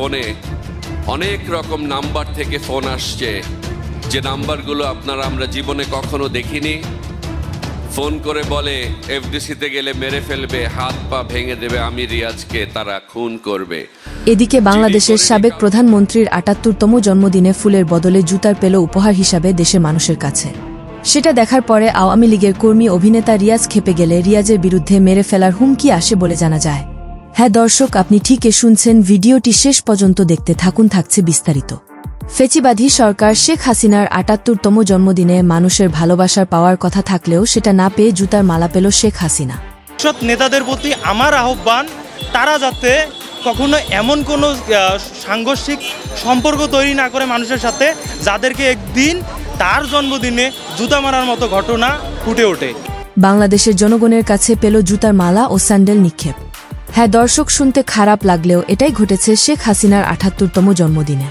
ফোনে অনেক রকম নাম্বার থেকে ফোন আসছে। যে নাম্বারগুলো আপনারা আমরা জীবনে কখনো দেখিনি। ফোন করে বলে এফডিসিতে গেলে মেরে ফেলবে হাত পা ভেঙে দেবে আমি রিয়াজকে তারা খুন করবে। এদিকে বাংলাদেশের সাবেক প্রধানমন্ত্রীর আটাত্তরতম জন্মদিনে ফুলের বদলে জুতার পেল উপহার হিসাবে দেশের মানুষের কাছে। সেটা দেখার পরে আওয়ামী লীগের কর্মী অভিনেতা রিয়াজ খেপে গেলে রিয়াজের বিরুদ্ধে মেরে ফেলার হুমকি আসে বলে জানা যায়। হ্যাঁ দর্শক আপনি ঠিকই শুনছেন। ভিডিওটি শেষ পর্যন্ত দেখতে থাকুন থাকছে বিস্তারিত। ফেচিবাদী সরকার শেখ হাসিনার আটাত্তরতম জন্মদিনে মানুষের ভালোবাসার পাওয়ার কথা থাকলেও সেটা না পেয়ে জুতার মালা পেল শেখ হাসিনা। সব নেতাদের প্রতি আমার আহ্বান তারা যাতে কখনো এমন কোনো সাংঘর্ষিক সম্পর্ক তৈরি না করে মানুষের সাথে যাদেরকে একদিন তার জন্মদিনে জুতা মারার মতো ঘটনা ফুটে ওঠে। বাংলাদেশের জনগণের কাছে পেল জুতার মালা ও স্যান্ডেল নিক্ষেপ। হ্যাঁ দর্শক শুনতে খারাপ লাগলেও এটাই ঘটেছে শেখ হাসিনার আঠাত্তরতম জন্মদিনে।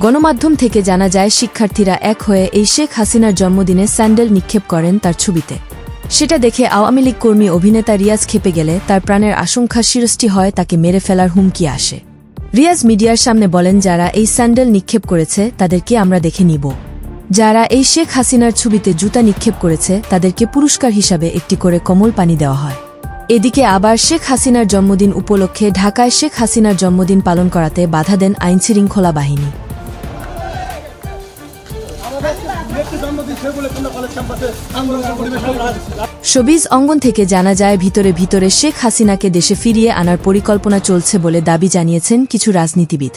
গণমাধ্যম থেকে জানা যায়, শিক্ষার্থীরা এক হয়ে এই শেখ হাসিনার জন্মদিনে স্যান্ডেল নিক্ষেপ করেন তার ছবিতে। সেটা দেখে আওয়ামী লীগ কর্মী অভিনেতা রিয়াজ খেপে গেলে তার প্রাণের আশঙ্কা শিরষ্টি হয়, তাকে মেরে ফেলার হুমকি আসে। রিয়াজ মিডিয়ার সামনে বলেন, যারা এই স্যান্ডেল নিক্ষেপ করেছে, তাদেরকে আমরা দেখে নিব। যারা এই শেখ হাসিনার ছবিতে জুতা নিক্ষেপ করেছে, তাদেরকে পুরস্কার হিসাবে একটি করে কমল পানি দেওয়া হয়। এদিকে আবার শেখ হাসিনার জন্মদিন উপলক্ষে ঢাকায় শেখ হাসিনার জন্মদিন পালন করাতে বাধা দেন আইনশৃঙ্খলা বাহিনী। শোবিজ অঙ্গন থেকে জানা যায়, ভিতরে ভিতরে শেখ হাসিনাকে দেশে ফিরিয়ে আনার পরিকল্পনা চলছে বলে দাবি জানিয়েছেন কিছু রাজনীতিবিদ।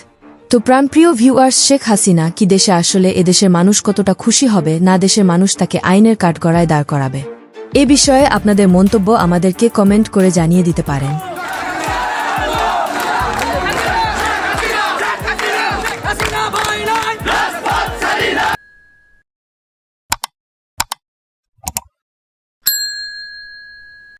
তো প্রাণপ্রিয় ভিউয়ার্স, শেখ হাসিনা কি দেশে আসলে এদেশের মানুষ কতটা খুশি হবে, না দেশের মানুষ তাকে আইনের কাঠগড়ায় দাঁড় করাবে? এ বিষয়ে আপনাদের মন্তব্য আমাদেরকে কমেন্ট করে জানিয়ে দিতে পারেন।